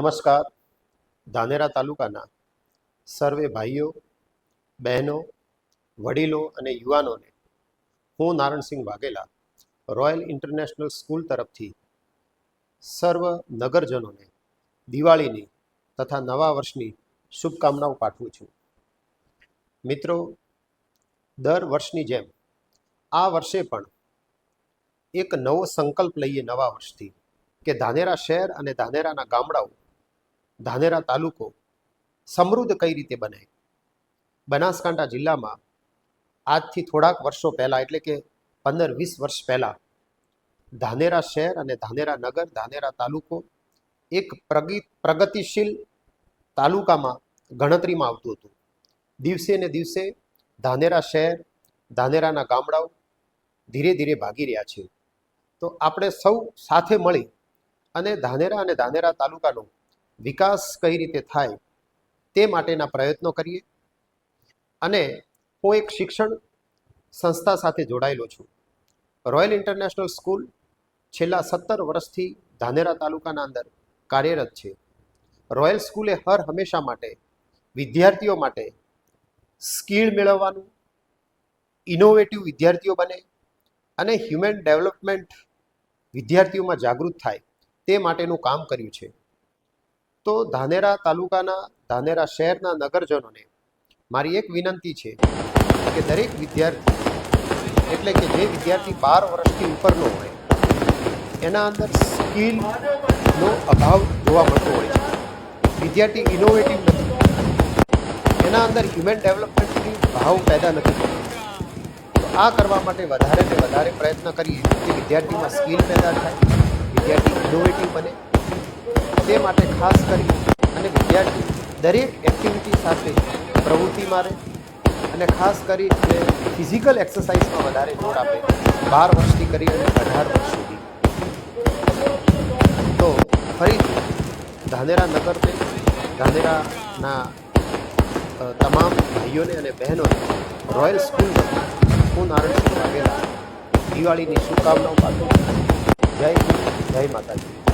નમસ્કાર. ધાનેરા તાલુકાના સર્વે ભાઈઓ, બહેનો, વડીલો અને યુવાનોને હું Naransinh Vaghela, royal international school તરફથી સર્વ નગરજનોને દિવાળીની તથા નવા વર્ષની શુભકામનાઓ પાઠવું છું. મિત્રો, દર વર્ષની જેમ આ વર્ષે પણ એક નવો સંકલ્પ લઈએ નવા વર્ષથી કે ધાનેરા શહેર અને ધાનેરાના ગામડાઓ ધાનેરા તાલુકો સમૃદ્ધ કઈ રીતે બને બનાસકાંઠા જિલ્લામાં આજથી થોડાક વર્ષો પહેલાં, એટલે કે પંદર વીસ વર્ષ પહેલાં, ધાનેરા શહેર અને ધાનેરા નગર, ધાનેરા તાલુકો એક પ્રગતિ પ્રગતિશીલ તાલુકામાં ગણતરીમાં આવતું હતું. દિવસે ને દિવસે ધાનેરા શહેર, ધાનેરાના ગામડાઓ ધીરે ધીરે ભાગી રહ્યા છે. તો આપણે સૌ સાથે મળી અને ધાનેરા અને ધાનેરા તાલુકાનો વિકાસ કઈ રીતે થાય તે માટેના પ્રયત્નો કરીએ. અને હું એક શિક્ષણ સંસ્થા સાથે જોડાયેલો છું. રોયલ ઇન્ટરનેશનલ સ્કૂલ છેલ્લા સત્તર વર્ષથી ધાનેરા તાલુકાના અંદર કાર્યરત છે. રોયલ સ્કૂલે હર હંમેશા માટે વિદ્યાર્થીઓ માટે સ્કિલ મેળવવાનું, ઇનોવેટિવ વિદ્યાર્થીઓ બને અને હ્યુમન ડેવલપમેન્ટ વિદ્યાર્થીઓમાં જાગૃત થાય તે માટેનું કામ કર્યું છે. તો ધાનેરા તાલુકાના ધાનેરા શહેરના નગરજનોને મારી એક વિનંતી છે કે દરેક વિદ્યાર્થી, એટલે કે જે વિદ્યાર્થી બાર વર્ષથી ઉપરનો હોય, એના અંદર સ્કિલનો અભાવ જોવા મળતો હોય છે. વિદ્યાર્થી ઇનોવેટિવ નથી. એના અંદર હ્યુમન ડેવલપમેન્ટની ભાવ પેદા નથી આ કરવા માટે વધારે ને વધારે પ્રયત્ન કરીએ કે વિદ્યાર્થીમાં સ્કિલ પેદા થાય. માટે ખાસ કરી અને વિદ્યાર્થી દરેક એક્ટિવિટી સાથે પ્રવૃત્તિમાં રહે અને ખાસ કરી ફિઝિકલ એક્સરસાઇઝમાં વધારે જોર આપે, બાર વર્ષથી કરી અને અઢાર વર્ષ સુધી. તો ફરીથી ધાનેરા નગરને ધાનેરાના તમામ ભાઈઓને અને બહેનોને રોયલ સ્કૂલ હું હું નારણસિંહ વાઘેલા દિવાળીની શુભકામનાઓ પાઠવું જય જય માતાજી.